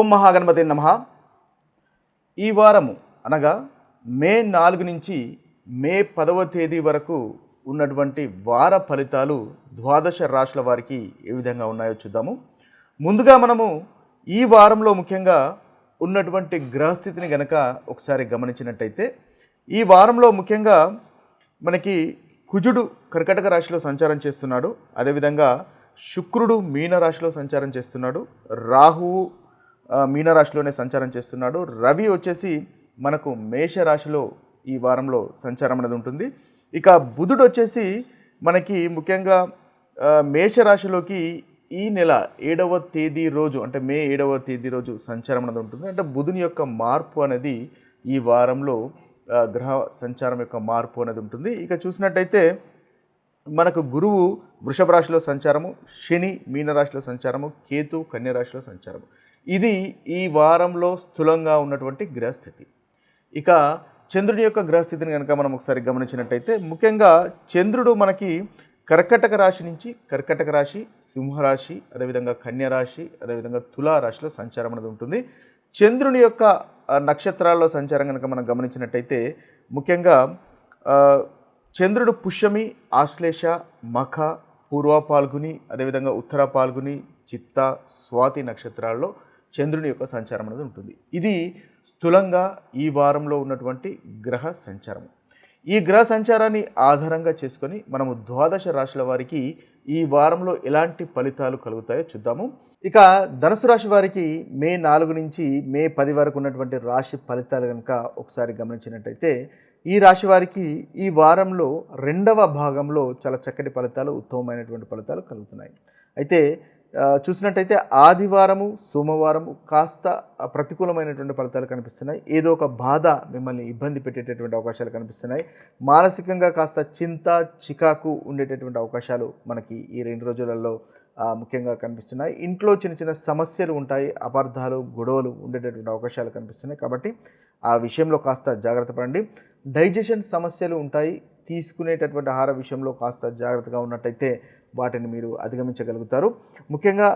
ఓం మహాగణపతి నమ. ఈ వారము అనగా మే నాలుగు నుంచి మే పదవ తేదీ వరకు ఉన్నటువంటి వార ఫలితాలు ద్వాదశ రాశుల వారికి ఏ విధంగా ఉన్నాయో చూద్దాము. ముందుగా మనము ఈ వారంలో ముఖ్యంగా ఉన్నటువంటి గ్రహస్థితిని గనక ఒకసారి గమనించినట్టయితే ఈ వారంలో ముఖ్యంగా మనకి కుజుడు కర్కటక రాశిలో సంచారం చేస్తున్నాడు. అదేవిధంగా శుక్రుడు మీన రాశిలో సంచారం చేస్తున్నాడు. రాహువు మీనరాశిలోనే సంచారం చేస్తున్నాడు. రవి వచ్చేసి మనకు మేషరాశిలో ఈ వారంలో సంచారం అనేది ఉంటుంది. ఇక బుధుడు వచ్చేసి మనకి ముఖ్యంగా మేషరాశిలోకి ఈ నెల ఏడవ తేదీ రోజు అంటే మే ఏడవ తేదీ రోజు సంచారం అనేది ఉంటుంది. అంటే బుధుని యొక్క మార్పు అనేది ఈ వారంలో గ్రహ సంచారం యొక్క మార్పు అనేది ఉంటుంది. ఇక చూసినట్టయితే మనకు గురువు వృషభ రాశిలో సంచారము శని మీనరాశిలో సంచారము కేతు కన్య రాశిలో సంచారము. ఇది ఈ వారంలో స్థూలంగా ఉన్నటువంటి గ్రహస్థితి. ఇక చంద్రుని యొక్క గ్రహస్థితిని కనుక మనం ఒకసారి గమనించినట్టయితే ముఖ్యంగా చంద్రుడు మనకి కర్కటక రాశి నుంచి కర్కటక రాశి సింహరాశి అదేవిధంగా కన్యరాశి అదేవిధంగా తులా రాశిలో సంచారం అనేది ఉంటుంది. చంద్రుని యొక్క నక్షత్రాల్లో సంచారం కనుక మనం గమనించినట్టయితే ముఖ్యంగా చంద్రుడు పుష్యమి ఆశ్లేష మఖ పూర్వ పాల్గుని అదేవిధంగా ఉత్తర పాల్గుని చిత్త స్వాతి నక్షత్రాల్లో చంద్రుని యొక్క సంచారం అనేది ఉంటుంది. ఇది స్థూలంగా ఈ వారంలో ఉన్నటువంటి గ్రహ సంచారం. ఈ గ్రహ సంచారాన్ని ఆధారంగా చేసుకొని మనము ద్వాదశ రాశుల వారికి ఈ వారంలో ఎలాంటి ఫలితాలు కలుగుతాయో చూద్దాము. ఇక ధనుసు రాశి వారికి మే నాలుగు నుంచి మే పది వరకు ఉన్నటువంటి రాశి ఫలితాలు కనుక ఒకసారి గమనించినట్టయితే ఈ రాశి వారికి ఈ వారంలో రెండవ భాగంలో చాలా చక్కటి ఫలితాలు ఉత్తమమైనటువంటి ఫలితాలు కలుగుతున్నాయి. అయితే చూసినట్టయితే ఆదివారము సోమవారము కాస్త ప్రతికూలమైనటువంటి ఫలితాలు కనిపిస్తున్నాయి. ఏదో ఒక బాధ మిమ్మల్ని ఇబ్బంది పెట్టేటటువంటి అవకాశాలు కనిపిస్తున్నాయి. మానసికంగా కాస్త చింత చికాకు ఉండేటటువంటి అవకాశాలు మనకి ఈ రెండు రోజులలో ముఖ్యంగా కనిపిస్తున్నాయి. ఇంట్లో చిన్న చిన్న సమస్యలు ఉంటాయి అపార్థాలు గొడవలు ఉండేటటువంటి అవకాశాలు కనిపిస్తున్నాయి. కాబట్టి ఆ విషయంలో కాస్త జాగ్రత్త పడండి. డైజెషన్ సమస్యలు ఉంటాయి. తీసుకునేటటువంటి ఆహార విషయంలో కాస్త జాగ్రత్తగా ఉన్నట్టయితే వాటిని మీరు అధిగమించగలుగుతారు. ముఖ్యంగా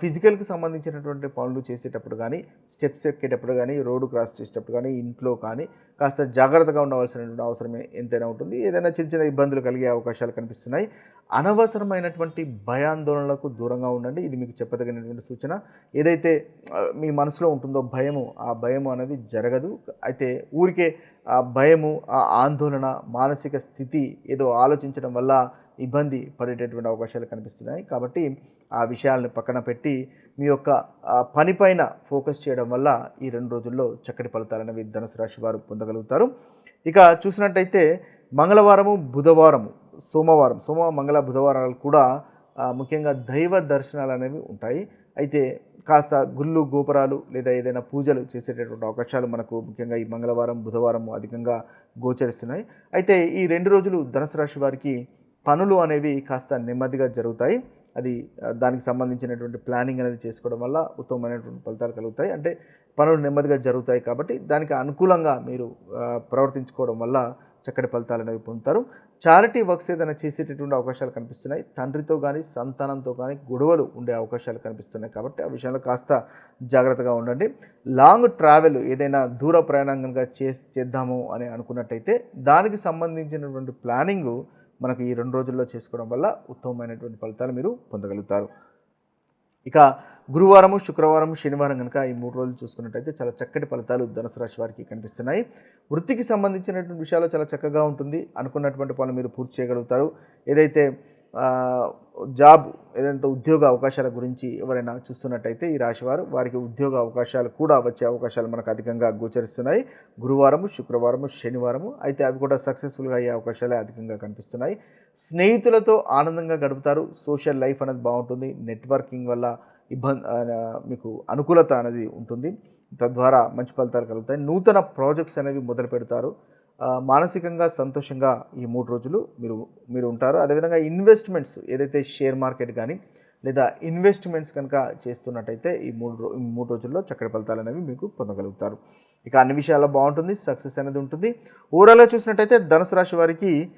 ఫిజికల్కి సంబంధించినటువంటి పనులు చేసేటప్పుడు కానీ స్టెప్స్ ఎక్కేటప్పుడు కానీ రోడ్డు క్రాస్ చేసేటప్పుడు కానీ ఇంట్లో కానీ కాస్త జాగ్రత్తగా ఉండవలసినటువంటి అవసరమే ఎంతైనా ఉంటుంది. ఏదైనా చిన్న చిన్న ఇబ్బందులు కలిగే అవకాశాలు కనిపిస్తున్నాయి. అనవసరమైనటువంటి భయాందోళనలకు దూరంగా ఉండండి. ఇది మీకు చెప్పదగినటువంటి సూచన. ఏదైతే మీ మనసులో ఉంటుందో భయము ఆ భయము అనేది జరగదు. అయితే ఊరికే ఆ భయము ఆ ఆందోళన మానసిక స్థితి ఏదో ఆలోచించడం వల్ల ఇబ్బంది పడేటటువంటి అవకాశాలు కనిపిస్తున్నాయి. కాబట్టి ఆ విషయాలను పక్కన పెట్టి మీ యొక్క పనిపైన ఫోకస్ చేయడం వల్ల ఈ రెండు రోజుల్లో చక్కటి ఫలితాలు అనేవి ధనుసు రాశి వారు పొందగలుగుతారు. ఇక చూసినట్టయితే మంగళవారము బుధవారము సోమవారం సోమవారం మంగళ బుధవారాలు కూడా ముఖ్యంగా దైవ దర్శనాలు అనేవి ఉంటాయి. అయితే కాస్త గుళ్ళు గోపురాలు లేదా ఏదైనా పూజలు చేసేటటువంటి అవకాశాలు మనకు ముఖ్యంగా ఈ మంగళవారం బుధవారం అధికంగా గోచరిస్తున్నాయి. అయితే ఈ రెండు రోజులు ధనుసు రాశి వారికి పనులు అనేవి కాస్త నెమ్మదిగా జరుగుతాయి. అది దానికి సంబంధించినటువంటి ప్లానింగ్ అనేది చేసుకోవడం వల్ల ఉత్తమమైనటువంటి ఫలితాలు కలుగుతాయి. అంటే పనులు నెమ్మదిగా జరుగుతాయి కాబట్టి దానికి అనుకూలంగా మీరు ప్రవర్తించుకోవడం వల్ల చక్కటి ఫలితాలు అనేవి పొందుతారు. చారిటీ వర్క్స్ ఏదైనా చేసేటటువంటి అవకాశాలు కనిపిస్తున్నాయి. తండ్రితో కానీ సంతానంతో కానీ గొడవలు ఉండే అవకాశాలు కనిపిస్తున్నాయి కాబట్టి ఆ విషయంలో కాస్త జాగ్రత్తగా ఉండండి. లాంగ్ ట్రావెల్ ఏదైనా దూర ప్రయాణం కనుక చే చేద్దాము అని అనుకున్నట్టయితే దానికి సంబంధించినటువంటి ప్లానింగ్ మనకు ఈ రెండు రోజుల్లో చేసుకోవడం వల్ల ఉత్తమమైనటువంటి ఫలితాలు మీరు పొందగలుగుతారు. ఇక గురువారము శుక్రవారం శనివారం కనుక ఈ మూడు రోజులు చూసుకున్నట్టయితే చాలా చక్కటి ఫలితాలు ధనుసు రాశి వారికి కనిపిస్తున్నాయి. వృత్తికి సంబంధించినటువంటి విషయాలు చాలా చక్కగా ఉంటుంది. అనుకున్నటువంటి పనులు మీరు పూర్తి చేయగలుగుతారు. ఏదైతే జాబ్ ఏదైతే ఉద్యోగ అవకాశాల గురించి ఎవరైనా చూస్తున్నట్టయితే ఈ రాశివారు వారికి ఉద్యోగ అవకాశాలు కూడా వచ్చే అవకాశాలు మనకు అధికంగా గోచరిస్తున్నాయి. గురువారము శుక్రవారము శనివారము అయితే అవి కూడా సక్సెస్ఫుల్గా అయ్యే అవకాశాలే అధికంగా కనిపిస్తున్నాయి. స్నేహితులతో ఆనందంగా గడుపుతారు. సోషల్ లైఫ్ అనేది బాగుంటుంది. నెట్వర్కింగ్ వల్ల ఇబ్బంది మీకు అనుకూలత అనేది ఉంటుంది. తద్వారా మంచి ఫలితాలు కలుగుతాయి. నూతన ప్రాజెక్ట్స్ అనేవి మొదలు పెడతారు మానసికంగా సంతోషంగా ఈ మూడు రోజులు మీరు మీరు ఉంటారు. అదేవిధంగా ఇన్వెస్ట్మెంట్స్ ఏదైతే షేర్ మార్కెట్ కానీ లేదా ఇన్వెస్ట్మెంట్స్ కనుక చేస్తున్నట్టయితే ఈ మూడు రో- మూడు రోజుల్లో చక్కటి ఫలితాలు అనేవి మీకు పొందగలుగుతారు. ఇక అన్ని విషయాల్లో బాగుంటుంది సక్సెస్ అనేది ఉంటుంది. ఓవరాల్గా చూసినట్టయితే ధనుసు రాశి వారికి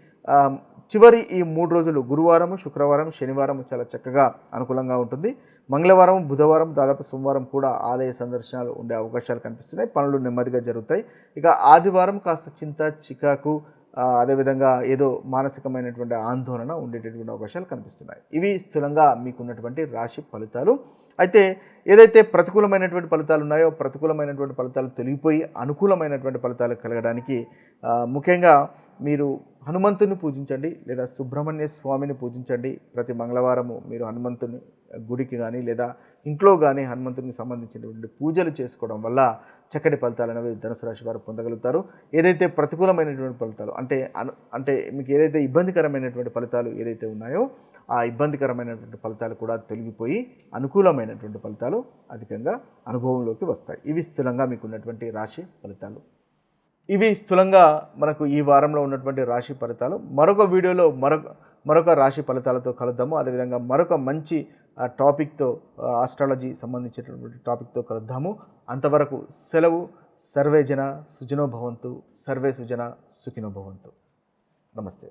చివరి ఈ మూడు రోజులు గురువారం శుక్రవారం శనివారం చాలా చక్కగా అనుకూలంగా ఉంటుంది. మంగళవారం బుధవారం దాదాపు సోమవారం కూడా ఆలయ సందర్శనాలు ఉండే అవకాశాలు కనిపిస్తున్నాయి. పనులు నెమ్మదిగా జరుగుతాయి. ఇక ఆదివారం కాస్త చింత చికాకు అదేవిధంగా ఏదో మానసికమైనటువంటి ఆందోళన ఉండేటటువంటి అవకాశాలు కనిపిస్తున్నాయి. ఇవి స్థూలంగా మీకున్నటువంటి రాశి ఫలితాలు. అయితే ఏదైతే ప్రతికూలమైనటువంటి ఫలితాలు ఉన్నాయో ప్రతికూలమైనటువంటి ఫలితాలు తొలగిపోయి అనుకూలమైనటువంటి ఫలితాలు కలగడానికి ముఖ్యంగా మీరు హనుమంతుని పూజించండి లేదా సుబ్రహ్మణ్య స్వామిని పూజించండి. ప్రతి మంగళవారము మీరు హనుమంతుని గుడికి కానీ లేదా ఇంట్లో కానీ హనుమంతునికి సంబంధించినటువంటి పూజలు చేసుకోవడం వల్ల చక్కటి ఫలితాలు అనేవి ధనుసు రాశి వారు పొందగలుగుతారు. ఏదైతే ప్రతికూలమైనటువంటి ఫలితాలు అంటే అను అంటే మీకు ఏదైతే ఇబ్బందికరమైనటువంటి ఫలితాలు ఏదైతే ఉన్నాయో ఆ ఇబ్బందికరమైనటువంటి ఫలితాలు కూడా తొలగిపోయి అనుకూలమైనటువంటి ఫలితాలు అధికంగా అనుభవంలోకి వస్తాయి. ఇవి స్థూలంగా మీకు ఉన్నటువంటి రాశి ఫలితాలు. ఇవి స్థూలంగా మనకు ఈ వారంలో ఉన్నటువంటి రాశి ఫలితాలు. మరొక వీడియోలో మరొక మరొక రాశి ఫలితాలతో కలుద్దాము. అదేవిధంగా మరొక మంచి టాపిక్తో ఆస్ట్రాలజీ సంబంధించినటువంటి టాపిక్తో కలుద్దాము. అంతవరకు సెలవు. సర్వే జన సుజనోభవంతు సర్వే సుజన సుఖినో భవంతు. నమస్తే.